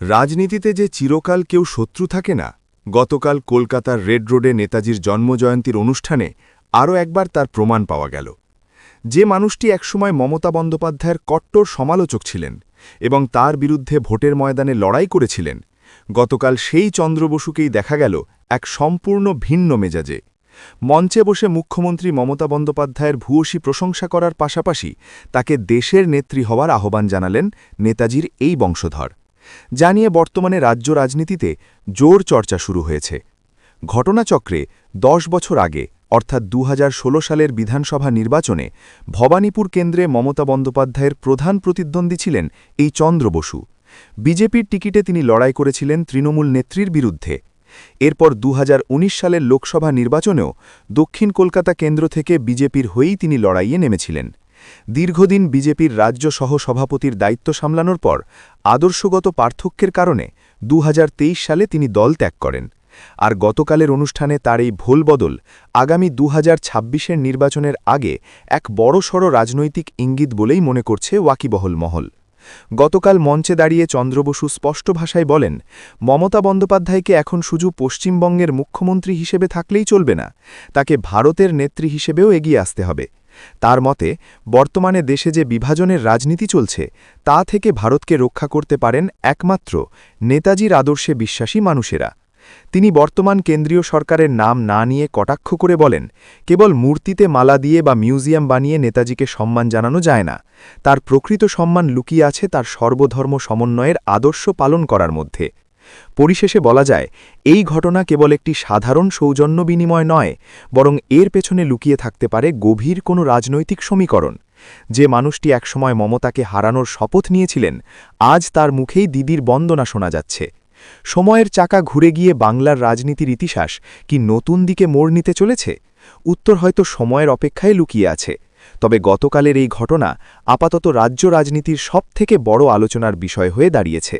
রাজনীতিতে যে চিরকাল কেউ শত্রু থাকে না, গতকাল কলকাতার রেড রোডে নেতাজির জন্মজয়ন্তীর অনুষ্ঠানে আরও একবার তার প্রমাণ পাওয়া গেল। যে মানুষটি একসময় মমতা বন্দ্যোপাধ্যায়ের কট্টর সমালোচক ছিলেন এবং তার বিরুদ্ধে ভোটের ময়দানে লড়াই করেছিলেন, গতকাল সেই চন্দ্র বসুকেই দেখা গেল এক সম্পূর্ণ ভিন্ন মেজাজে। মঞ্চে বসে মুখ্যমন্ত্রী মমতা বন্দ্যোপাধ্যায়ের ভূয়সী প্রশংসা করার পাশাপাশি তাকে দেশের নেত্রী হওয়ার আহ্বান জানালেন নেতাজির এই বংশধর। জানিয়ে বর্তমানে রাজ্য রাজনীতিতে জোর চর্চা শুরু হয়েছে। ঘটনাচক্রে দশ বছর আগে, অর্থাৎ দু হাজার ষোলো সালের বিধানসভা নির্বাচনে ভবানীপুর কেন্দ্রে মমতা বন্দ্যোপাধ্যায়ের প্রধান প্রতিদ্বন্দ্বী ছিলেন এই চন্দ্র বসু। বিজেপির টিকিটে তিনি লড়াই করেছিলেন তৃণমূল নেত্রীর বিরুদ্ধে। এরপর দু হাজার উনিশ সালের লোকসভা নির্বাচনেও দক্ষিণ কলকাতা কেন্দ্র থেকে বিজেপির হয়েই তিনি লড়াইয়ে নেমেছিলেন। দীর্ঘদিন বিজেপির রাজ্য সহ সভাপতির দায়িত্ব সামলানোর পর আদর্শগত পার্থক্যের কারণে দুহাজার তেইশ সালে তিনি দল ত্যাগ করেন। আর গতকালের অনুষ্ঠানে তার এই ভোল বদল আগামী দু হাজার নির্বাচনের আগে এক বড়সড় রাজনৈতিক ইঙ্গিত বলেই মনে করছে ওয়াকিবহল মহল। গতকাল মঞ্চে দাঁড়িয়ে চন্দ্রবসু স্পষ্ট ভাষায় বলেন, মমতা বন্দ্যোপাধ্যায়কে এখন শুধু পশ্চিমবঙ্গের মুখ্যমন্ত্রী হিসেবে থাকলেই চলবে না, তাকে ভারতের নেত্রী হিসেবেও এগিয়ে আসতে হবে। তার মতে, বর্তমানে দেশে যে বিভাজনের রাজনীতি চলছে, তা থেকে ভারতকে রক্ষা করতে পারেন একমাত্র নেতাজির আদর্শে বিশ্বাসী মানুষেরা। তিনি বর্তমান কেন্দ্রীয় সরকারের নাম না নিয়ে কটাক্ষ করে বলেন, কেবল মূর্তিতে মালা দিয়ে বা মিউজিয়াম বানিয়ে নেতাজিকে সম্মান জানানো যায় না। তার প্রকৃত সম্মান লুকিয়ে আছে তার সর্বধর্ম সমন্বয়ের আদর্শ পালন করার মধ্যে। পরিশেষে বলা যায়, এই ঘটনা কেবল একটি সাধারণ সৌজন্য বিনিময় নয়, বরং এর পেছনে লুকিয়ে থাকতে পারে গভীর কোনো রাজনৈতিক সমীকরণ। যে মানুষটি একসময় মমতাকে হারানোর শপথ নিয়েছিলেন, আজ তার মুখেই দিদির বন্দনা শোনা যাচ্ছে। সময়ের চাকা ঘুরে গিয়ে বাংলার রাজনীতির ইতিহাস কি নতুন দিকে মোড় নিতে চলেছে? উত্তর হয়তো সময়ের অপেক্ষায় লুকিয়ে আছে। তবে গতকালের এই ঘটনা আপাতত রাজ্য রাজনীতির সবথেকে বড় আলোচনার বিষয় হয়ে দাঁড়িয়েছে।